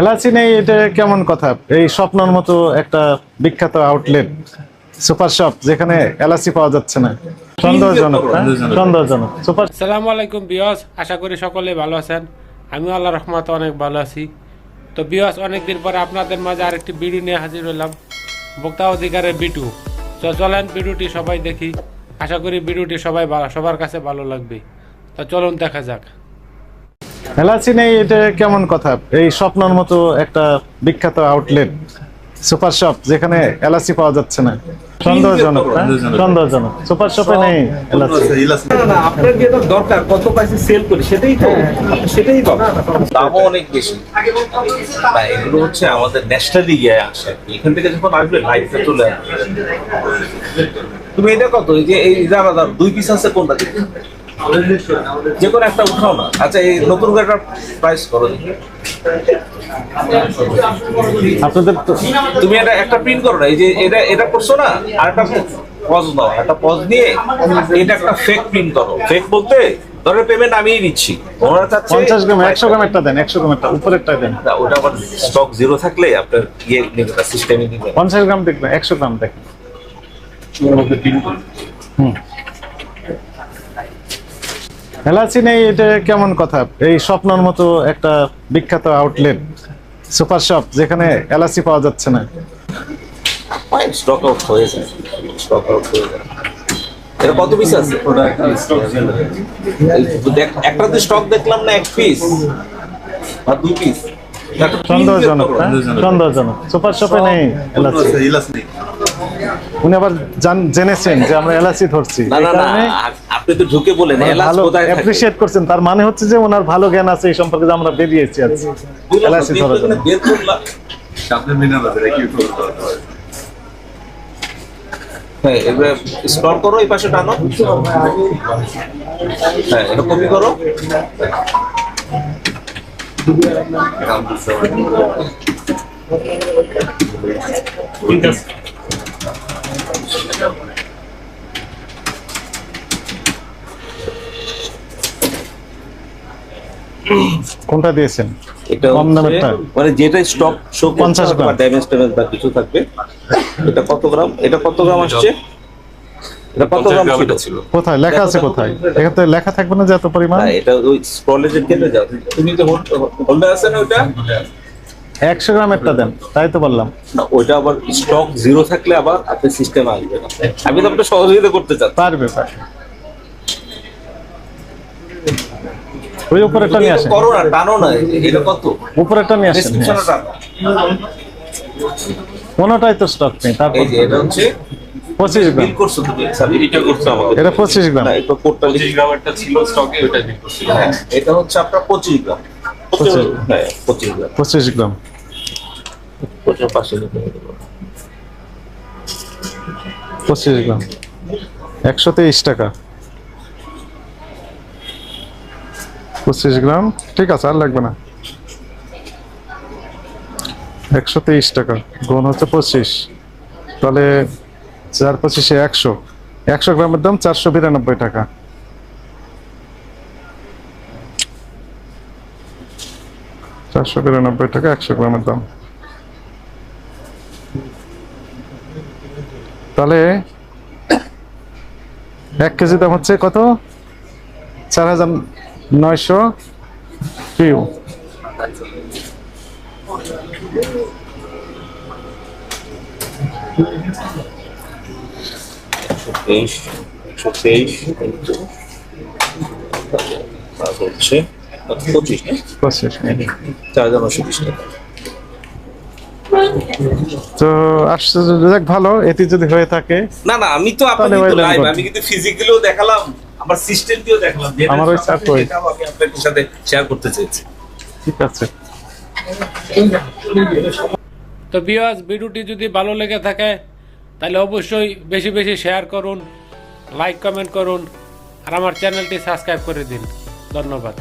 এলাচি নেই এটা কেমন কথা? এই স্বপ্নের মতো একটা বিখ্যাত আউটলেট সুপার শপ যেখানে এলাচি পাওয়া যাচ্ছে না। সন্দেহজনক হ্যাঁ? সন্দেহজনক। সুপার আসসালামু আলাইকুম বিয়স আশা করি সকলে ভালো আছেন। আমি আল্লাহ রহমত অনেক ভালো আছি। তো বিয়স অনেকদিন পরে আপনাদের মাঝে আরেকটি ভিডিও নিয়ে হাজির হলাম। ভোক্তা অধিকারের বিটু তো চলেন ভিডিওটি সবাই দেখি। আশা করি ভিডিওটি সবাই সবার কাছে ভালো লাগবে। তো চলুন দেখা যাক। এলাচি নেই এটা কেমন কথা? এই স্বপ্নের মতো একটা বিখ্যাত আউটলেট সুপার শপ যেখানে এলাচি পাওয়া যাচ্ছে না। সন্দেহজনক হ্যাঁ? সন্দেহজনক। সুপার শপে নেই এলাচি। না, না, আপনার যেটা দরকার? কত পাইসে সেল করি? সেটাই তো সেটাই দামও অনেক বেশি। এগুলো হচ্ছে আমাদের ন্যাশনালি ইয়ে আসে। এখান থেকে যখন আসবে লাইফে চলে আসবে। তুমি এটা কত? এই যে এই দাঁড়া দুই পিস আছে কোনটা? যে কোনো একটা উঠাও না। আচ্ছা এই নতুন গাড়িটার প্রাইস করো আপনাদের তো তুমি এটা একটা প্রিন্ট করো না এই যে এটা এটা করছ না আর একটা পজ দাও একটা পজ দিয়ে এটা একটা ফেক প্রিন্ট করো। ফেক বলতে ধরো পেমেন্ট আমিই দিচ্ছি। ওনারা চাচ্ছে পঞ্চাশ গ্রাম একশো গ্রাম একটা দেন একশো গ্রাম একটা উপরেরটা দেন। না, ওটা আবার স্টক জিরো থাকলে আপনার ইয়ে সিস্টেমে নেবে না। পঞ্চাশ গ্রাম দেখবেন একশো গ্রাম দেখবেন। হুম। এলাচি নেই এটা কেমন কথা? এই স্বপ্নের মতো একটা বিখ্যাত আউটলেট সুপার শপ যেখানে এলাচি পাওয়া যাচ্ছে না। স্টক আউট হয়ে যায়। স্টক আউট হয়ে যায়। এটা কত পিস আছে? একটাতে স্টক দেখলাম না এক পিস আর দুই পিস সন্দেহজনক হ্যাঁ? সন্দেহজনক। সুপার শপে নেই এলাচি। উনি আবার জেনেছেন যে আমরা এলাচি ধরছি। না না না কারণে আ- আপনি তো ঢুকে বলেন এলাচ কোথায় থাকে? অ্যাপ্রিসিয়েট করছেন তার মানে হচ্ছে যে ওনার ভালো জ্ঞান আছে এই সম্পর্কে যে আমরা বেরিয়েছি আজ। বুঝলাম, এলাচি আপনি ধরার এখানে জন্য বের করলাম। হ্যাঁ এবার স্ক্রল করো এই পাশে টানো। হ্যাঁ এটা কপি করো। কোনটা দিয়েছেন? এটা কম দামেরটা? মানে যেটা স্টক শো 50 গ্রাম। ড্যামেজ ট্যামেজ বা কিছু থাকবে এটা কত গ্রাম? এটা কত গ্রাম আসছে? এটা কত গ্রাম ছিল? কোথায়? লেখা আছে কোথায়? এখানে লেখা থাকবে না যে এত পরিমাণ? না এটা ওই স্ক্রলে যে কেটে যাও। তুমি তো হোল্ডার আছে না ওটা একশো গ্রামেরটা দেন তাই তো বললাম। না ওইটা আবার স্টক জিরো থাকলে আবার আপনি সিস্টেম আসবে না। আমি তো আপনার সহযোগিতা করতে চাচ্ছি। পারবে পারবে। ওই উপরেরটা নিয়ে আসেন। করো না টানো না এটা কত? উপরেরটা নিয়ে আসেন। কোনোটাই তো স্টক নেই তারপর এই যে এটা হচ্ছে পঁচিশ গ্রাম। করছ তুমি এটা করছ আমাকে এটা পঁচিশ গ্রাম। না এটা কোডটা লিখে গ্রামেরটা ছিল স্টকে ওইটা বিল করছিল হ্যাঁ এটা হচ্ছে আপনার পঁচিশ গ্রাম। পঁচিশ। হ্যাঁ গ্রাম। পঁচিশ গ্রাম। পঁচিশ দেবো। পঁচিশ গ্রাম। একশো তেইশ টাকা। পঁচিশ গ্রাম? ঠিক আছে, আর লাগবে না। একশো তেইশ টাকা, গুণ হচ্ছে পঁচিশ। তাহলে চার পঁচিশে একশো। একশো গ্রামের দাম চারশো বিরানব্বই টাকা। চারশো বিরানব্বই টাকা, একশো গ্রামের দাম। তাহলে এক কেজি দাম হচ্ছে কত? চার হাজার নয়শো পিউ একশো তেইশ হচ্ছে পঁচিশ চার হাজার নশো বিশ টাকা। তো দেখ ভালো এটি যদি হয়ে থাকে। না না আমি তো লাইভ আমি কিন্তু ফিজিক্যালিও দেখালাম। আমার সিস্টেমটিও দেখলাম আমার ওই? সেটাও আমি আপনাদের সাথে শেয়ার করতে চেয়েছি। ঠিক আছে। তো ভিডিওটি যদি ভালো লেগে থাকে তাহলে অবশ্যই বেশি বেশি শেয়ার করুন লাইক কমেন্ট করুন আর আমার চ্যানেলটি সাবস্ক্রাইব করে দিন। ধন্যবাদ।